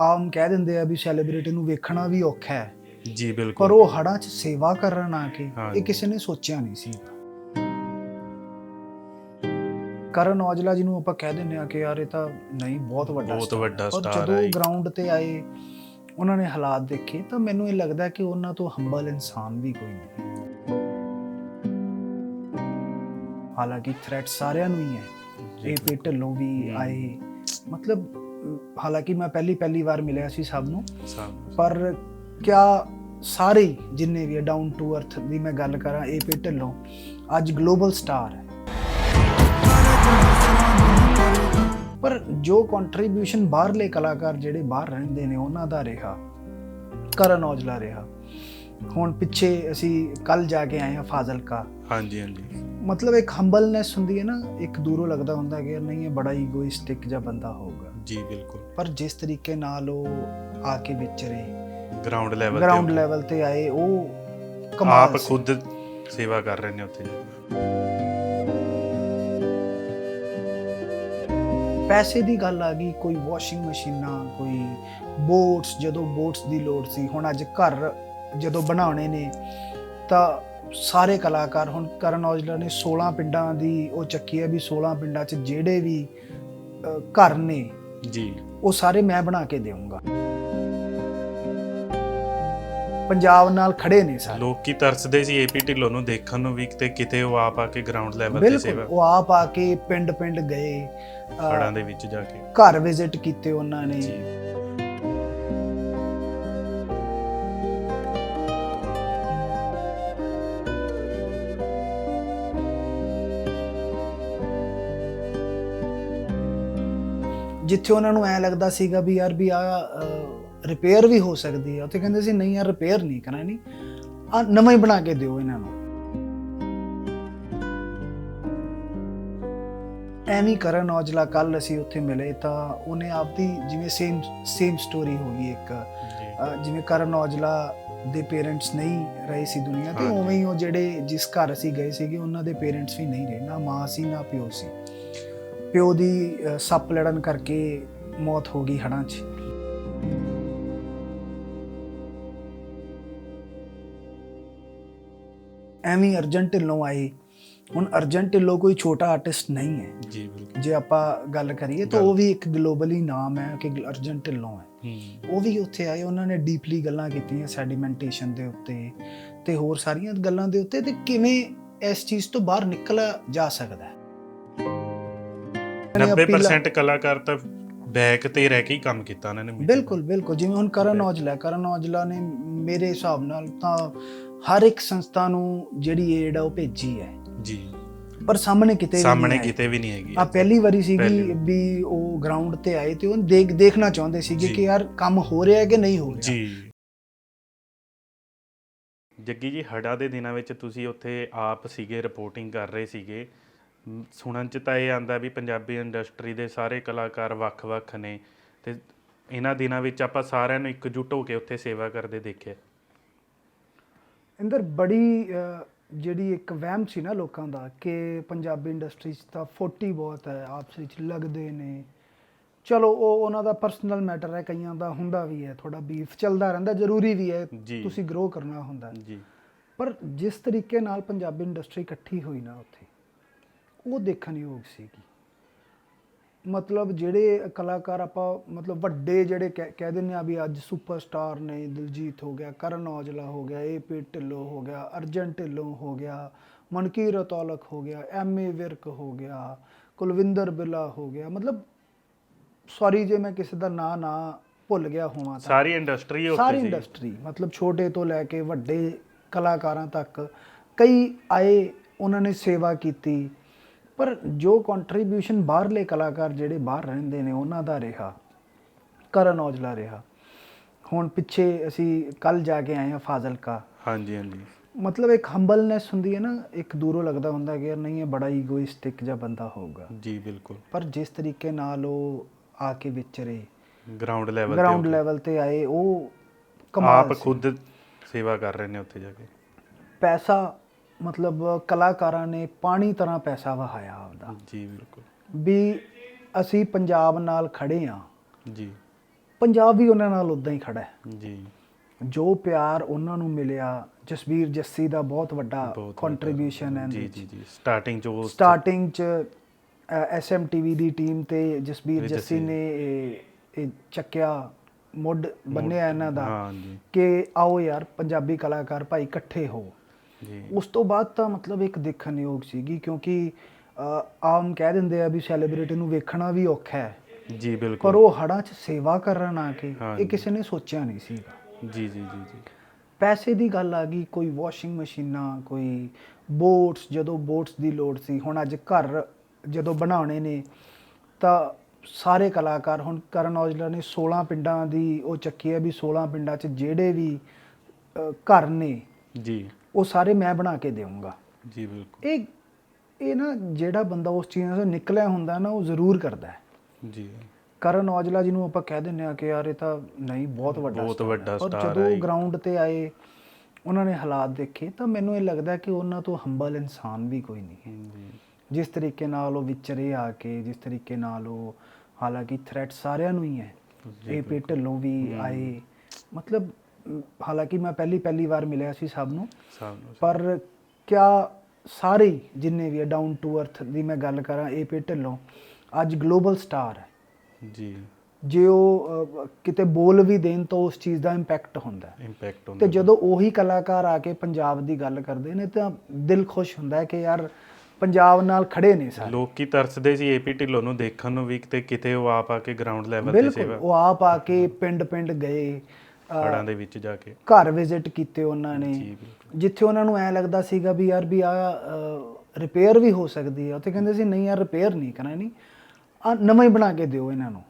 ਆਮ ਕਹਿ ਦਿੰਦੇ ਆ ਵੀ ਸੈਲੀਬ੍ਰਿਟੀ ਨੂੰ ਵੇਖਣਾ ਵੀ ਔਖਾ ਹੈ ਜੀ ਪਰ ਬਿਲਕੁਲ ਉਹ ਹੜਾਂ 'ਚ ਸੇਵਾ ਕਰਨ ਆ ਕੇ ਇਹ। ਕਿਸੇ ਨੇ ਸੋਚਿਆ ਨਹੀਂ ਸੀ ਕਰਨ ਔਜਲਾ ਜੀ ਨੂੰ ਆਪਾਂ ਕਹਿ ਦਿੰਦੇ ਆ ਕਿ ਯਾਰ ਇਹ ਤਾਂ ਨਹੀਂ ਬਹੁਤ ਵੱਡਾ ਬਹੁਤ ਵੱਡਾ ਹੈ। ਪਰ ਜਦੋਂ ਹੈ ਜੀ। ਗਰਾਊਂਡ ਤੇ ਆਏ ਉਹਨਾਂ ਨੇ ਹਾਲਾਤ ਦੇਖੇ ਤਾਂ ਮੈਨੂੰ ਇਹ ਲੱਗਦਾ ਕਿ ਉਹਨਾਂ ਤੋਂ ਹੰਬਲ ਇਨਸਾਨ ਵੀ ਕੋਈ ਨਹੀਂ ਹਾਲਾਂਕਿ ਥ੍ਰੈਟ ਸਾਰਿਆਂ ਨੂੰ ਹੀ ਹੈ ਇਹ ਪੇ ਢਿੱਲੋਂ ਵੀ। ਆਏ ਮਤਲਬ ਹਾਲਾਂਕਿ ਮੈਂ ਪਹਿਲੀ ਪਹਿਲੀ ਵਾਰ ਮਿਲਿਆ ਸੀ ਸਭ ਨੂੰ ਪਰ ਕਿਆ ਸਾਰੇ ਜਿੰਨੇ ਵੀ ਡਾਊਨ ਟੂ ਅਰਥ ਦੀ ਮੈਂ ਗੱਲ ਕਰਾਂ ਇਹ ਪੇ ਢਿੱਲੋਂ ਅੱਜ ਗਲੋਬਲ ਸਟਾਰ ਹੈ। ਪਰ ਜੋ ਕੰਟਰੀਬਿਊਸ਼ਨ ਬਾਹਰਲੇ ਕਲਾਕਾਰ ਜਿਹੜੇ ਬਾਹਰ ਰਹਿੰਦੇ ਨੇ ਉਹਨਾਂ ਦਾ ਰਿਹਾ ਕਰਨ ਔਜਲਾ ਰਿਹਾ। ਹੁਣ ਪਿੱਛੇ ਅਸੀਂ ਕੱਲ ਜਾ ਕੇ ਆਏ ਹਾਂ ਫਾਜ਼ਿਲਕਾ। ਹਾਂਜੀ ਹਾਂਜੀ। ਮਤਲਬ ਇੱਕ ਹੰਬਲਨੈਸ ਹੁੰਦੀ ਹੈ ਨਾ ਇੱਕ ਦੂਰੋਂ ਲੱਗਦਾ ਹੁੰਦਾ ਕਿ ਨਹੀਂ ਇਹ ਬੜਾ ਈਗੋਇਸਟਿਕ ਜਿਹਾ ਬੰਦਾ ਹੋਊਗਾ। ਜੀ ਬਿਲਕੁਲ ਪਰ ਜਿਸ ਤਰੀਕੇ ਨਾਲ ਉਹ ਆ ਕੇ ਵਿਚਰੇ ਗਰਾਊਂਡ ਲੈਵਲ ਗਰਾਊਂਡ ਲੈਵਲ ਤੇ ਆਏ ਉਹ ਕਮਾਲ ਆਪ ਸੀ। ਖੁਦ ਸੇਵਾ ਕਰ ਰਹੇ ਨੇ ਉੱਥੇ। ਪੈਸੇ ਦੀ ਗੱਲ ਆ ਗਈ ਕੋਈ ਵਾਸ਼ਿੰਗ ਮਸ਼ੀਨਾਂ ਕੋਈ ਬੋਟਸ ਜਦੋਂ ਬੋਟਸ ਦੀ ਲੋੜ ਸੀ ਹੁਣ ਅੱਜ ਘਰ ਜਦੋਂ ਬਣਾਉਣੇ ਨੇ ਤਾਂ ਸਾਰੇ ਕਲਾਕਾਰ ਹੁਣ ਕਰਨ ਔਜਲਾ ਨੇ 16 ਪਿੰਡਾਂ ਦੀ ਉਹ ਚੱਕੀ ਹੈ ਵੀ 16 ਪਿੰਡਾਂ 'ਚ ਜਿਹੜੇ ਵੀ ਅ, ਘਰ ਨੇ ਜੀ। ਉਹ ਸਾਰੇ ਮੈਂ ਬਣਾ ਕੇ ਦੇਵਾਂਗਾ ਪੰਜਾਬ ਨਾਲ ਖੜੇ ਨੇ ਸਾਰੇ। ਲੋਕੀ ਤਰਸਦੇ ਸੀ ਏਪੀ ਢਿੱਲੋਂ ਨੂੰ ਦੇਖਣ ਨੂੰ ਵੀ ਤੇ ਕਿਤੇ ਉਹ ਆਪ ਆ ਕੇ ਗਰਾਊਂਡ ਲੈਵਲ ਤੇ ਬਿਲਕੁਲ ਸੇਵਾ ਉਹ ਆਪ ਆ ਕੇ ਪਿੰਡ ਪਿੰਡ ਗਏ ਖੜਾਂ ਦੇ ਵਿੱਚ ਜਾ ਕੇ। ਘਰ ਵਿਜ਼ਿਟ ਕੀਤੇ ਉਹਨਾਂ ਨੇ। ਜਿੱਥੇ ਉਹਨਾਂ ਨੂੰ ਐ ਲੱਗਦਾ ਸੀਗਾ ਵੀ ਯਾਰ ਵੀ ਆ ਰਿਪੇਅਰ ਵੀ ਹੋ ਸਕਦੀ ਹੈ ਉੱਥੇ ਕਹਿੰਦੇ ਸੀ ਨਹੀਂ ਯਾਰ ਰਿਪੇਅਰ ਨਹੀਂ ਕਰਾਣੀ। ਆ ਨਵਾਂ ਹੀ ਬਣਾ ਕੇ ਦਿਓ ਇਹਨਾਂ ਨੂੰ। ਐਵੇਂ ਕਰਨ ਔਜਲਾ ਕੱਲ ਅਸੀਂ ਉੱਥੇ ਮਿਲੇ ਤਾਂ ਉਹਨੇ ਆਪਦੀ ਜਿਵੇਂ ਸੇਮ ਸੇਮ ਸਟੋਰੀ ਹੋ ਗਈ ਇੱਕ। ਜਿਵੇਂ ਕਰਨ ਔਜਲਾ ਦੇ ਪੇਰੈਂਟਸ ਨਹੀਂ ਰਹੇ ਸੀ ਦੁਨੀਆ ਤੇ। ਉਵੇਂ ਹੀ ਉਹ ਜਿਹੜੇ ਜਿਸ ਘਰ ਅਸੀਂ ਗਏ ਸੀਗੇ ਉਹਨਾਂ ਦੇ ਪੇਰੈਂਟਸ ਵੀ ਨਹੀਂ ਰਹੇ। ਨਾ ਮਾਂ ਸੀ ਨਾ ਪਿਓ ਸੀ। ਪਿਓ ਦੀ ਸੱਪ ਲੜਨ ਕਰਕੇ ਮੌਤ ਹੋ ਗਈ ਹੜਾਂ 'ਚ। ਐਵੇਂ ਅਰਜਨ ਢਿੱਲੋਂ ਆਏ। ਹੁਣ ਅਰਜਨ ਢਿੱਲੋਂ ਕੋਈ ਛੋਟਾ ਆਰਟਿਸਟ ਨਹੀਂ ਹੈ। ਜੀ ਬਿਲਕੁਲ। ਜੇ ਆਪਾਂ ਗੱਲ ਕਰੀਏ ਤਾਂ ਉਹ ਵੀ ਇੱਕ ਗਲੋਬਲੀ ਨਾਮ ਹੈ ਕਿ ਅਰਜਨ ਢਿੱਲੋਂ ਹੈ। ਉਹ ਵੀ ਉੱਥੇ ਆਏ ਉਹਨਾਂ ਨੇ ਡੀਪਲੀ ਗੱਲਾਂ ਕੀਤੀਆਂ ਸੈਡੀਮੈਂਟੇਸ਼ਨ ਦੇ ਉੱਤੇ ਤੇ ਹੋਰ ਸਾਰੀਆਂ ਗੱਲਾਂ ਦੇ ਉੱਤੇ ਤੇ ਕਿਵੇਂ ਇਸ ਚੀਜ਼ ਤੋਂ ਬਾਹਰ ਨਿਕਲਿਆ ਜਾ ਸਕਦਾ ਹੈ? 90% ਕਲਾਕਾਰ ਤਾਂ ਬੈਕ ਤੇ ਰਹਿ ਕੇ ਹੀ ਕੰਮ ਕੀਤਾ ਉਹਨਾਂ ਨੇ ਬਿਲਕੁਲ ਬਿਲਕੁਲ। ਜਿਵੇਂ ਹੁਣ ਕਰਨ ਔਜਲਾ ਕਰਨ ਔਜਲਾ ਨੇ ਮੇਰੇ ਹਿਸਾਬ ਨਾਲ ਤਾਂ ਹਰ ਇੱਕ ਸੰਸਥਾ ਨੂੰ ਜਿਹੜੀ ਏਡ ਆ ਉਹ ਭੇਜੀ ਹੈ। ਜੀ। ਪਰ ਸਾਹਮਣੇ ਕਿਤੇ ਵੀ ਸਾਹਮਣੇ। ਕਿਤੇ ਵੀ ਨਹੀਂ ਹੈਗੀ। ਆ ਪਹਿਲੀ ਵਾਰੀ ਸੀਗੀ। ਵੀ ਉਹ ਗਰਾਊਂਡ ਤੇ ਆਏ ਤੇ ਉਹ ਦੇਖ ਦੇਖਣਾ ਚਾਹੁੰਦੇ ਸੀਗੇ। ਕਿ ਯਾਰ ਕੰਮ ਹੋ ਰਿਹਾ ਹੈ ਕਿ ਨਹੀਂ ਹੋ ਰਿਹਾ। ਜੀ। ਜੱਗੀ ਜੀ ਹੜਾ ਦੇ ਦਿਨਾਂ ਵਿੱਚ ਤੁਸੀਂ ਉੱਥੇ ਆਪ ਸੀਗੇ ਰਿਪੋਰਟਿੰਗ ਕਰ ਰਹੇ ਸੀਗੇ। ਸੁਣਨ ਚ ਤਾਂ ਇਹ ਆਂਦਾ ਵੀ ਪੰਜਾਬੀ ਇੰਡਸਟਰੀ ਦੇ ਸਾਰੇ ਕਲਾਕਾਰ ਵੱਖ-ਵੱਖ ਨੇ ਤੇ ਇਹਨਾਂ ਦਿਨਾਂ ਵਿੱਚ ਆਪਾਂ ਸਾਰਿਆਂ ਨੂੰ ਇਕਜੁੱਟ ਹੋ ਕੇ ਉੱਥੇ ਸੇਵਾ ਕਰਦੇ ਦੇਖਿਆ। ਇੰਦਰ ਬੜੀ ਜਿਹੜੀ ਇੱਕ ਵਹਿਮ ਸੀ ਨਾ ਲੋਕਾਂ ਦਾ ਕਿ ਪੰਜਾਬੀ ਇੰਡਸਟਰੀ 'ਚ ਤਾਂ 40 ਬਹੁਤ ਹੈ ਆਪਸ ਵਿੱਚ ਲੱਗਦੇ ਨੇ। ਚਲੋ ਉਹ ਉਹਨਾਂ ਦਾ ਪਰਸਨਲ ਮੈਟਰ ਹੈ ਕਈਆਂ ਦਾ ਹੁੰਦਾ ਵੀ ਹੈ ਥੋੜਾ ਬੀਫ ਚੱਲਦਾ ਰਹਿੰਦਾ ਜ਼ਰੂਰੀ ਵੀ ਹੈ। ਤੁਸੀਂ ਗਰੋ ਕਰਨਾ ਹੁੰਦਾ। ਜੀ। ਪਰ ਜਿਸ ਤਰੀਕੇ ਨਾਲ ਪੰਜਾਬੀ ਇੰਡਸਟਰੀ ਇਕੱਠੀ ਹੋਈ ਨਾ ਉੱਥੇ ਉਹ ਦੇਖਣ ਯੋਗ ਸੀਗੀ। ਮਤਲਬ ਜਿਹੜੇ ਕਲਾਕਾਰ ਆਪਾਂ ਮਤਲਬ ਵੱਡੇ ਜਿਹੜੇ ਕਹਿ ਦਿੰਦੇ ਆ ਵੀ ਅੱਜ ਸੁਪਰਸਟਾਰ ਨੇ ਦਿਲਜੀਤ ਹੋ ਗਿਆ ਕਰਨ ਔਜਲਾ ਹੋ ਗਿਆ ਏ ਪੀ ਢਿੱਲੋਂ ਹੋ ਗਿਆ ਅਰਜਨ ਢਿੱਲੋਂ ਹੋ ਗਿਆ ਮਨਕੀਰ ਅਤੌਲਕ ਹੋ ਗਿਆ ਐਮ ਏ ਵਿਰਕ ਹੋ ਗਿਆ ਕੁਲਵਿੰਦਰ ਬਿੱਲਾ ਹੋ ਗਿਆ। ਮਤਲਬ ਸੌਰੀ ਜੇ ਮੈਂ ਕਿਸੇ ਦਾ ਨਾਂ ਨਾ ਭੁੱਲ ਗਿਆ ਹੋਵਾਂ ਤਾਂ। ਸਾਰੀ ਇੰਡਸਟਰੀ ਉੱਥੇ ਸਾਰੀ ਇੰਡਸਟਰੀ ਮਤਲਬ ਛੋਟੇ ਤੋਂ ਲੈ ਕੇ ਵੱਡੇ ਕਲਾਕਾਰਾਂ ਤੱਕ ਕਈ ਆਏ ਉਹਨਾਂ ਨੇ ਸੇਵਾ ਕੀਤੀ ਪਰ ਜੋ ਕੰਟਰੀਬਿਊਸ਼ਨ ਬਾਹਰਲੇ ਕਲਾਕਾਰ ਜਿਹੜੇ ਬਾਹਰ ਰਹਿੰਦੇ ਨੇ ਉਹਨਾਂ ਦਾ ਰਿਹਾ। ਕਰਨ ਔਜਲਾ ਰਿਹਾ। ਹੁਣ ਪਿੱਛੇ ਅਸੀਂ ਕੱਲ ਜਾ ਕੇ ਆਏ ਹਾਂ ਫਾਜ਼ਿਲਕਾ। ਹਾਂਜੀ ਹਾਂਜੀ। ਮਤਲਬ ਇੱਕ ਹੰਬਲਨੈਸ ਹੁੰਦੀ ਹੈ ਨਾ ਇੱਕ ਦੂਰੋਂ ਲੱਗਦਾ ਹੁੰਦਾ ਕਿ ਯਾਰ ਨਹੀਂ ਇਹ ਬੜਾ ਈਗੋਇਸਟਿਕ ਜਿਹਾ ਬੰਦਾ ਹੋਊਗਾ। ਜੀ ਬਿਲਕੁਲ। ਪਰ ਜਿਸ ਤਰੀਕੇ ਨਾਲ ਉਹ ਆ ਕੇ ਵਿਚਰੇ ਗਰਾਊਂਡ ਲੈਵਲ ਗਰਾਊਂਡ ਤੇ ਲੈਵਲ ਤੇ ਆਏ ਉਹ ਕਮਾਲ ਆਪ। ਖੁਦ ਸੇਵਾ ਕਰ ਰਹੇ ਨੇ ਉੱਥੇ ਜਾ ਕੇ। ਪੈਸਾ ਮਤਲਬ ਕਲਾਕਾਰਾਂ ਨੇ ਪਾਣੀ ਤਰ੍ਹਾਂ ਪੈਸਾ ਵਹਾਇਆ ਆਪਦਾ। ਜੀ ਬਿਲਕੁਲ। ਵੀ ਅਸੀਂ ਪੰਜਾਬ ਨਾਲ ਖੜੇ ਆ। ਜੀ। ਪੰਜਾਬ ਵੀ ਉਹਨਾਂ ਨਾਲ ਉਦਾਂ ਹੀ ਖੜਾ ਹੈ। ਜੀ। ਜੋ ਪਿਆਰ ਉਹਨਾਂ ਨੂੰ ਮਿਲਿਆ ਜਸਬੀਰ ਜੱਸੀ ਦਾ ਬਹੁਤ ਵੱਡਾ ਕੰਟਰੀਬਿਊਸ਼ਨ ਹੈ। ਜੀ ਜੀ ਜੀ। ਸਟਾਰਟਿੰਗ ਚ ਉਹ ਸਟਾਰਟਿੰਗ ਚ ਐਸਐਮਟੀਵੀ ਦੀ ਟੀਮ ਤੇ ਜਸਬੀਰ ਵੀ ਜੱਸੀ। ਨੇ ਇਹ ਚੱਕਿਆ ਮੁੱਢ ਬੰਨਿਆ ਇਹਨਾਂ ਦਾ ਹਾਂ ਜੀ। ਕਿ ਆਓ ਯਾਰ ਪੰਜਾਬੀ ਕਲਾਕਾਰ ਭਾਈ ਇਕੱਠੇ ਹੋ। ਉਸ ਤੋਂ ਬਾਅਦ ਤਾਂ ਮਤਲਬ ਇੱਕ ਦੇਖਣਯੋਗ ਸੀਗੀ ਕਿਉਂਕਿ ਆਮ ਕਹਿ ਦਿੰਦੇ ਆ ਵੀ ਸੈਲੀਬ੍ਰਿਟੀ ਨੂੰ ਵੇਖਣਾ ਵੀ ਔਖਾ ਹੈ। ਜੀ ਪਰ ਬਿਲਕੁਲ ਉਹ ਹੜਾਂ 'ਚ ਸੇਵਾ ਕਰਨ ਆ ਕੇ। ਇਹ ਕਿਸੇ ਨੇ ਸੋਚਿਆ ਨਹੀਂ ਸੀਗਾ। ਜੀ ਜੀ ਜੀ ਜੀ। ਪੈਸੇ ਦੀ ਗੱਲ ਆ ਗਈ ਕੋਈ ਵਾਸ਼ਿੰਗ ਮਸ਼ੀਨਾਂ ਕੋਈ ਬੋਟਸ ਜਦੋਂ ਬੋਟਸ ਦੀ ਲੋੜ ਸੀ ਹੁਣ ਅੱਜ ਘਰ ਜਦੋਂ ਬਣਾਉਣੇ ਨੇ ਤਾਂ ਸਾਰੇ ਕਲਾਕਾਰ ਹੁਣ ਕਰਨ ਔਜਲਾ ਨੇ 16 ਪਿੰਡਾਂ ਦੀ ਉਹ ਚੱਕੀ ਹੈ ਵੀ 16 ਪਿੰਡਾਂ 'ਚ ਜਿਹੜੇ ਵੀ ਘਰ ਨੇ ਜੀ। ਉਹ ਸਾਰੇ ਮੈਂ ਬਣਾ ਕੇ ਦੇਵਾਂਗਾ ਜੀ ਬਿਲਕੁਲ। ਇਹ ਇਹ ਨਾ ਜਿਹੜਾ ਬੰਦਾ ਉਸ ਚੀਜ਼ ਤੋਂ ਨਿਕਲਿਆ ਹੁੰਦਾ ਨਾ ਉਹ ਜ਼ਰੂਰ ਕਰਦਾ ਹੈ। ਜੀ। ਕਰਨ ਔਜਲਾ ਜਿਹਨੂੰ ਆਪਾਂ ਕਹਿ ਦਿੰਦੇ ਆ ਕਿ ਯਾਰ ਇਹ ਤਾਂ ਨਹੀਂ ਬਹੁਤ ਵੱਡਾ ਬਹੁਤ ਵੱਡਾ star ਹੈ ਜਦੋਂ। ਗਰਾਊਂਡ ਤੇ ਆਏ ਉਹਨਾਂ ਨੇ ਹਾਲਾਤ ਦੇਖੇ ਤਾਂ ਮੈਨੂੰ ਇਹ ਲੱਗਦਾ ਕਿ ਉਹਨਾਂ ਤੋਂ ਹੰਬਲ ਇਨਸਾਨ ਵੀ ਕੋਈ ਨਹੀਂ ਹੈ। ਜੀ। ਜਿਸ ਤਰੀਕੇ ਨਾਲ ਉਹ ਵਿਚਰੇ ਆ ਕੇ ਜਿਸ ਤਰੀਕੇ ਨਾਲ ਉਹ ਹਾਲਾਂਕਿ ਥ੍ਰੈਟ ਸਾਰਿਆਂ ਨੂੰ ਹੀ ਹੈ। ਇਹ ਪੇ ਢਿੱਲੋਂ ਵੀ ਆਏ ਮਤਲਬ ਹਾਲਾਂਕਿ ਮੈਂ ਪਹਿਲੀ ਪਹਿਲੀ ਵਾਰ ਮਿਲਿਆ ਸੀ ਸਭ ਨੂੰ। ਸਭ ਨੂੰ ਪਰ ਕਿਆ ਸਾਰੇ ਜਿੰਨੇ ਵੀ ਡਾਊਨ ਟੂ ਅਰਥ ਦੀ ਮੈਂ ਗੱਲ ਕਰਾਂ ਇਹ ਪੇ ਢਿੱਲੋਂ ਅੱਜ ਗਲੋਬਲ ਸਟਾਰ ਹੈ। ਜੀ। ਜੇ ਉਹ ਕਿਤੇ ਬੋਲ ਵੀ ਦੇਣ ਤਾਂ ਉਸ ਚੀਜ਼ ਦਾ ਇੰਪੈਕਟ ਹੁੰਦਾ ਹੈ। ਇੰਪੈਕਟ ਹੁੰਦਾ ਤੇ ਜਦੋਂ ਉਹੀ ਕਲਾਕਾਰ ਆ ਕੇ ਪੰਜਾਬ ਦੀ ਗੱਲ ਕਰਦੇ ਨੇ ਤਾਂ ਦਿਲ ਖੁਸ਼ ਹੁੰਦਾ ਹੈ ਕਿ ਯਾਰ ਪੰਜਾਬ ਨਾਲ ਖੜੇ ਨੇ ਸਾਰੇ। ਲੋਕੀ ਤਰਸਦੇ ਸੀ ਏਪੀ ਢਿੱਲੋਂ ਨੂੰ ਦੇਖਣ ਨੂੰ ਵੀ ਤੇ ਕਿਤੇ ਉਹ ਆਪ ਆ ਕੇ ਗਰਾਊਂਡ ਲੈਵਲ ਤੇ ਬਿਲਕੁਲ ਸੇਵਾ ਉਹ ਆਪ ਆ ਕੇ ਪਿੰਡ ਪਿੰਡ ਗਏ ਅਹ, ਪੜਾਂ ਦੇ ਵਿੱਚ ਜਾ ਕੇ। ਘਰ ਵਿਜ਼ਿਟ ਕੀਤੇ ਉਹਨਾਂ ਨੇ। ਜਿੱਥੇ ਉਹਨਾਂ ਨੂੰ ਐ ਲੱਗਦਾ ਸੀਗਾ ਵੀ ਯਾਰ ਵੀ ਆ ਰਿਪੇਅਰ ਵੀ ਹੋ ਸਕਦੀ ਹੈ ਉੱਥੇ ਕਹਿੰਦੇ ਸੀ ਨਹੀਂ ਯਾਰ ਰਿਪੇਅਰ ਨਹੀਂ ਕਰਨੀ ਆ ਨਵਾਂ ਹੀ ਬਣਾ ਕੇ ਦਿਓ ਇਹਨਾਂ ਨੂੰ।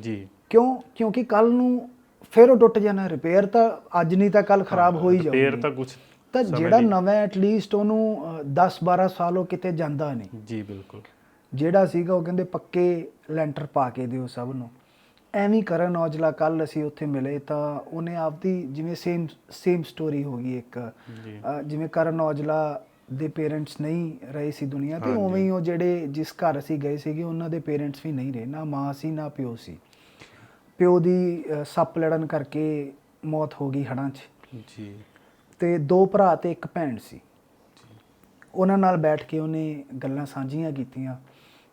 ਜੀ। ਕਿਉਂ? ਕਿਉਂਕਿ ਕੱਲ ਨੂੰ ਫਿਰ ਉਹ ਟੁੱਟ ਜਾਣਾ। ਰਿਪੇਅਰ ਤਾਂ ਅੱਜ ਨਹੀਂ ਤਾਂ ਕੱਲ ਖਰਾਬ ਹੋ ਹੀ ਰਿਪੇਅਰ ਜਾਊਗੀ। ਤਾਂ ਕੁਝ ਤਾਂ ਜਿਹੜਾ ਨਵਾਂ ਐਟਲੀਸਟ ਉਹਨੂੰ 10 12 ਸਾਲ ਉਹ ਕਿਤੇ ਜਾਂਦਾ ਨਹੀਂ। ਜੀ ਬਿਲਕੁਲ। ਜਿਹੜਾ ਸੀਗਾ ਉਹ ਕਹਿੰਦੇ ਪੱਕੇ ਲੈਂਟਰ ਪਾ ਕੇ ਦਿਓ ਸਭ ਨੂੰ। ਐਵੇਂ ਕਰਨ ਔਜਲਾ ਕੱਲ ਅਸੀਂ ਉੱਥੇ ਮਿਲੇ ਤਾਂ ਉਹਨੇ ਆਪਦੀ ਜਿਵੇਂ ਸੇਮ ਸੇਮ ਸਟੋਰੀ ਹੋ ਗਈ ਇੱਕ। ਜਿਵੇਂ ਕਰਨ ਔਜਲਾ ਦੇ ਪੇਰੈਂਟਸ ਨਹੀਂ ਰਹੇ ਸੀ ਦੁਨੀਆ ਤੇ। ਉਵੇਂ ਹੀ ਉਹ ਜਿਹੜੇ ਜਿਸ ਘਰ ਅਸੀਂ ਗਏ ਸੀਗੇ ਉਹਨਾਂ ਦੇ ਪੇਰੈਂਟਸ ਵੀ ਨਹੀਂ ਰਹੇ ਨਾ ਮਾਂ ਸੀ ਨਾ ਪਿਓ ਸੀ। ਪਿਓ ਦੀ ਸੱਪ ਲੜਨ ਕਰਕੇ ਮੌਤ ਹੋ ਗਈ ਹੜਾਂ 'ਚ। ਜੀ। ਤੇ ਦੋ ਭਰਾ ਤੇ ਇੱਕ ਭੈਣ ਸੀ। ਉਹਨਾਂ ਨਾਲ ਬੈਠ ਕੇ ਉਹਨੇ ਗੱਲਾਂ ਸਾਂਝੀਆਂ ਕੀਤੀਆਂ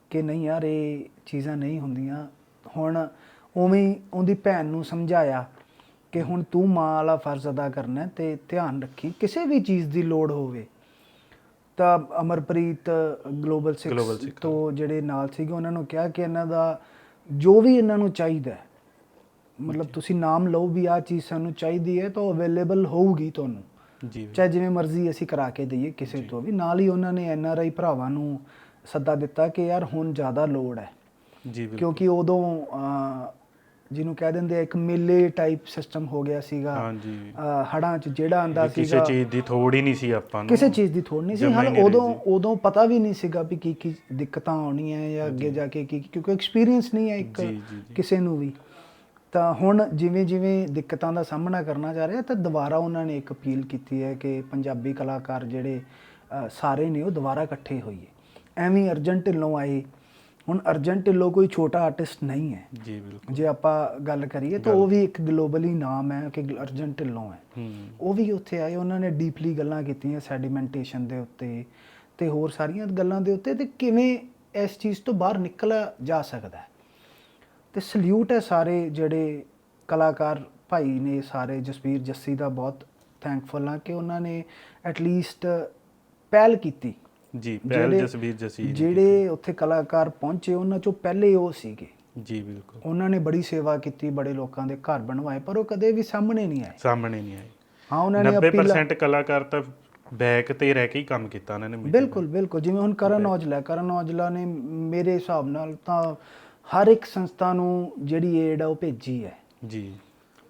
ਕਿ ਨਹੀਂ ਯਾਰ ਇਹ ਚੀਜ਼ਾਂ ਨਹੀਂ ਹੁੰਦੀਆਂ। ਹੁਣ ਉਵੇਂ ਉਹਦੀ ਭੈਣ ਨੂੰ ਸਮਝਾਇਆ ਕਿ ਹੁਣ ਤੂੰ ਮਾਂ ਵਾਲਾ ਫਰਜ਼ ਅਦਾ ਕਰਨਾ ਤੇ ਧਿਆਨ ਰੱਖੀ ਕਿਸੇ ਵੀ ਚੀਜ਼ ਦੀ ਲੋੜ ਹੋਵੇ। ਤਾਂ ਅਮਰਪ੍ਰੀਤ ਗਲੋਬਲ Global 6 Six, ਤੋਂ ਜਿਹੜੇ ਨਾਲ ਸੀਗੇ ਉਹਨਾਂ ਨੂੰ ਕਿਹਾ ਕਿ ਇਹਨਾਂ ਦਾ ਜੋ ਵੀ ਇਹਨਾਂ ਨੂੰ ਚਾਹੀਦਾ ਹੈ, ਮਤਲਬ ਤੁਸੀਂ ਨਾਮ ਲਓ ਵੀ ਆ ਚੀਜ਼ ਸਾਨੂੰ ਚਾਹੀਦੀ ਹੈ ਤਾਂ ਅਵੇਲੇਬਲ ਹੋਊਗੀ ਤੁਹਾਨੂੰ। ਜੀ ਚਾਹੇ ਜਿਵੇਂ ਮਰਜ਼ੀ ਅਸੀਂ ਕਰਾ ਕੇ ਦਈਏ ਕਿਸੇ ਤੋਂ ਵੀ। ਨਾਲ ਹੀ ਉਹਨਾਂ ਨੇ ਐਨ ਆਰ ਆਈ ਭਰਾਵਾਂ ਨੂੰ ਸੱਦਾ ਦਿੱਤਾ ਕਿ ਯਾਰ ਹੁਣ ਜ਼ਿਆਦਾ ਲੋੜ ਹੈ। ਜੀ ਕਿਉਂਕਿ ਉਦੋਂ ਜਿਹਨੂੰ ਕਹਿ ਦਿੰਦੇ ਆ ਇੱਕ ਮੇਲੇ ਟਾਈਪ ਸਿਸਟਮ ਹੋ ਗਿਆ ਸੀਗਾ। ਹਾਂਜੀ। ਹੜ੍ਹਾਂ 'ਚ ਜਿਹੜਾ ਆਂਦਾ ਵੀ ਕਿਸੇ ਸੀਗਾ ਚੀਜ਼ ਦੀ ਥੋੜ ਹੀ ਨਹੀਂ ਸੀ ਆਪਾਂ ਨੂੰ। ਕਿਸੇ ਚੀਜ਼ ਦੀ ਥੋੜ ਨਹੀਂ ਸੀ। ਹੀ ਉਦੋਂ। ਉਦੋਂ ਪਤਾ ਵੀ ਨਹੀਂ ਸੀਗਾ ਵੀ ਕੀ ਕੀ ਦਿੱਕਤਾਂ ਆਉਣੀਆਂ ਜਾਂ ਅੱਗੇ ਜਾ ਕੇ ਕੀ ਕਿਉਂਕਿ ਐਕਸਪੀਰੀਅੰਸ ਨਹੀਂ ਹੈ ਇੱਕ। ਕਿਸੇ ਨੂੰ ਵੀ। ਤਾਂ ਹੁਣ ਜਿਵੇਂ ਜਿਵੇਂ ਦਿੱਕਤਾਂ ਦਾ ਸਾਹਮਣਾ ਕਰਨਾ ਜਾ ਰਿਹਾ ਤਾਂ ਦੁਬਾਰਾ ਉਹਨਾਂ ਨੇ ਇੱਕ ਅਪੀਲ ਕੀਤੀ ਹੈ ਕਿ ਪੰਜਾਬੀ ਕਲਾਕਾਰ ਜਿਹੜੇ ਸਾਰੇ ਨੇ ਉਹ ਦੁਬਾਰਾ ਇਕੱਠੇ ਹੋਈਏ। ਐਵੇਂ ਅਰਜਨ ਢਿੱਲੋਂ ਆਏ। ਹੁਣ ਅਰਜਨ ਢਿੱਲੋਂ ਕੋਈ ਛੋਟਾ ਆਰਟਿਸਟ ਨਹੀਂ ਹੈ। ਜੀ ਬਿਲਕੁਲ। ਜੇ ਆਪਾਂ ਗੱਲ ਕਰੀਏ ਤਾਂ ਉਹ ਵੀ ਇੱਕ ਗਲੋਬਲੀ ਨਾਮ ਹੈ ਕਿ ਅਰਜਨ ਢਿੱਲੋਂ ਹੈ। ਉਹ ਵੀ ਉੱਥੇ ਆਏ ਉਹਨਾਂ ਨੇ ਡੀਪਲੀ ਗੱਲਾਂ ਕੀਤੀਆਂ ਸੈਡੀਮੈਂਟੇਸ਼ਨ ਦੇ ਉੱਤੇ ਤੇ ਹੋਰ ਸਾਰੀਆਂ ਗੱਲਾਂ ਦੇ ਉੱਤੇ ਤੇ ਕਿਵੇਂ ਇਸ ਚੀਜ਼ ਤੋਂ ਬਾਹਰ ਨਿਕਲਿਆ ਜਾ ਸਕਦਾ ਹੈ। ਤੇ ਸਲੂਟ ਹੈ ਸਾਰੇ ਜਿਹੜੇ ਕਲਾਕਾਰ ਭਾਈ ਨੇ ਸਾਰੇ ਜਸਵੀਰ ਜੱਸੀ ਦਾ ਬਹੁਤ ਥੈਂਕਫੁਲ ਹਾਂ ਕਿ ਉਹਨਾਂ ਨੇ ਐਟਲੀਸਟ ਪਹਿਲ ਕੀਤੀ। ਜੀ ਪਹਿਲ ਜਿਹੜੇ- ਜਸਵੀਰ ਜਸੀ ਜਿਹੜੇ ਉੱਥੇ ਕਲਾਕਾਰ ਪਹੁੰਚੇ ਉਹਨਾਂ ਚੋਂ ਪਹਿਲੇ ਉਹ ਸੀਗੇ। ਜੀ ਬਿਲਕੁਲ। ਉਹਨਾਂ ਨੇ ਬੜੀ ਸੇਵਾ ਕੀਤੀ ਬੜੇ ਲੋਕਾਂ ਦੇ ਘਰ ਬਣਵਾਏ ਪਰ ਉਹ ਕਦੇ ਵੀ ਸਾਹਮਣੇ ਨਹੀਂ ਆਏ। ਸਾਹਮਣੇ ਨਹੀਂ ਆਏ। ਹਾਂ ਉਹਨਾਂ ਨੇ ਅਪੀਲ 90% ਕਲਾਕਾਰ ਤਾਂ ਬੈਕ ਤੇ ਰਹਿ ਕੇ ਹੀ ਕੰਮ ਕੀਤਾ ਉਹਨਾਂ ਨੇ ਬਿਲਕੁਲ ਬਿਲਕੁਲ। ਜਿਵੇਂ ਹੁਣ ਕਰਨ ਔਜਲਾ ਹੈ, ਕਰਨ ਔਜਲਾ ਨੇ ਮੇਰੇ ਹਿਸਾਬ ਨਾਲ ਤਾਂ ਹਰ ਇੱਕ ਸੰਸਥਾ ਨੂੰ ਜਿਹੜੀ ਏਡ ਆ ਉਹ ਭੇਜੀ ਹੈ। ਜੀ।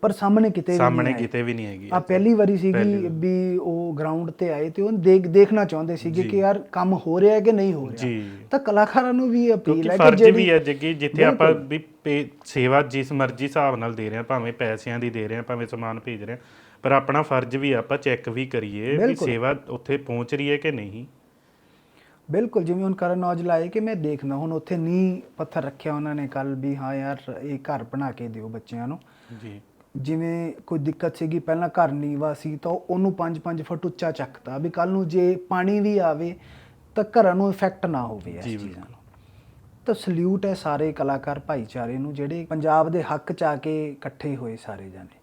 ਪਰ ਸਾਹਮਣੇ ਕਿਤੇ ਵੀ ਸਾਹਮਣੇ ਨਹੀਂ। ਕਿਤੇ ਵੀ ਨਹੀਂ ਹੈਗੀ ਆ ਪਹਿਲੀ ਵਾਰੀ ਸੀਗੀ। ਵੀ ਉਹ ਗਰਾਊਂਡ ਤੇ ਆਏ ਤੇ ਉਹ ਦੇਖ ਦੇਖਣਾ ਚਾਹੁੰਦੇ ਸੀਗੇ। ਕਿ ਯਾਰ ਕੰਮ ਹੋ ਰਿਹਾ ਹੈ ਕਿ ਨਹੀਂ ਹੋ ਰਿਹਾ ਜੀ ਤਾਂ ਕਲਾਕਾਰਾਂ ਨੂੰ ਵੀ ਅਪੀਲ ਕਿਉਂਕਿ ਹੈ ਕਿ ਫਰਜ਼ ਵੀ ਹੈ ਜੱਗੀ ਜਿੱਥੇ ਆਪਾਂ। ਵੀ ਪੇ- ਸੇਵਾ ਜਿਸ ਮਰਜ਼ੀ ਹਿਸਾਬ ਨਾਲ ਦੇ ਰਹੇ ਹਾਂ ਭਾਵੇਂ ਪੈਸਿਆਂ ਦੀ ਦੇ ਰਹੇ ਹਾਂ ਭਾਵੇਂ ਸਮਾਨ ਭੇਜ ਰਹੇ ਹਾਂ ਪਰ ਆਪਣਾ ਫਰਜ਼ ਵੀ ਆਪਾਂ ਚੈੱਕ ਵੀ ਕਰੀਏ ਵੀ ਬਿਲਕੁਲ। ਸੇਵਾ ਉੱਥੇ ਪਹੁੰਚ ਰਹੀ ਹੈ ਕਿ ਨਹੀਂ ਬਿਲਕੁਲ ਜਿਵੇਂ ਹੁਣ ਕਰਨ ਔਜਲਾ ਆਏ ਕਿ ਮੈਂ ਦੇਖਦਾ ਹੁਣ ਉੱਥੇ ਨੀ ਪੱਥਰ ਰੱਖਿਆ ਉਹਨਾਂ ਨੇ ਕੱਲ ਵੀ ਹਾਂ ਯਾਰ ਇਹ ਘਰ ਬਣਾ ਕੇ ਦਿਓ ਬੱਚਿਆਂ ਨੂੰ ਜੀ ਜਿਵੇਂ ਕੋਈ ਦਿੱਕਤ ਸੀਗੀ ਪਹਿਲਾਂ ਘਰ ਨੀਵਾ ਸੀ ਤਾਂ ਉਹਨੂੰ 5-5 ਫੁੱਟ ਉੱਚਾ ਚੱਕਤਾ ਵੀ ਕੱਲ ਨੂੰ ਜੇ ਪਾਣੀ ਵੀ ਆਵੇ ਤਾਂ ਘਰਾਂ ਨੂੰ ਇਫੈਕਟ ਨਾ ਹੋਵੇ ਇਸ ਚੀਜ਼ਾਂ ਨੂੰ ਤਾਂ ਸਲੂਟ ਹੈ ਸਾਰੇ ਕਲਾਕਾਰ ਭਾਈਚਾਰੇ ਨੂੰ ਜਿਹੜੇ ਪੰਜਾਬ ਦੇ ਹੱਕ ਚ ਆ ਕੇ ਇਕੱਠੇ ਹੋਏ ਸਾਰੇ ਜਾਣੇ।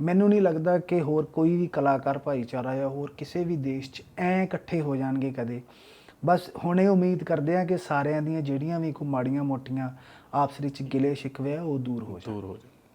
ਮੈਨੂੰ ਨਹੀਂ ਲੱਗਦਾ ਕਿ ਹੋਰ ਕੋਈ ਵੀ ਕਲਾਕਾਰ ਭਾਈਚਾਰਾ ਜਾਂ ਹੋਰ ਕਿਸੇ ਵੀ ਦੇਸ਼ 'ਚ ਐ ਇਕੱਠੇ ਹੋ ਜਾਣਗੇ ਕਦੇ। ਬਸ ਹੁਣ ਇਹ ਉਮੀਦ ਕਰਦੇ ਆ ਕਿ ਸਾਰਿਆਂ ਦੀਆਂ ਜਿਹੜੀਆਂ ਵੀ ਕੋਈ ਮਾੜੀਆਂ ਮੋਟੀਆਂ ਆਪਸ ਵਿੱਚ ਗਿਲੇ ਸ਼ਿਕਵੇ ਆ ਉਹ ਦੂਰ ਹੋ ਜਾਣ। ਦੂਰ ਹੋ ਜਾਏ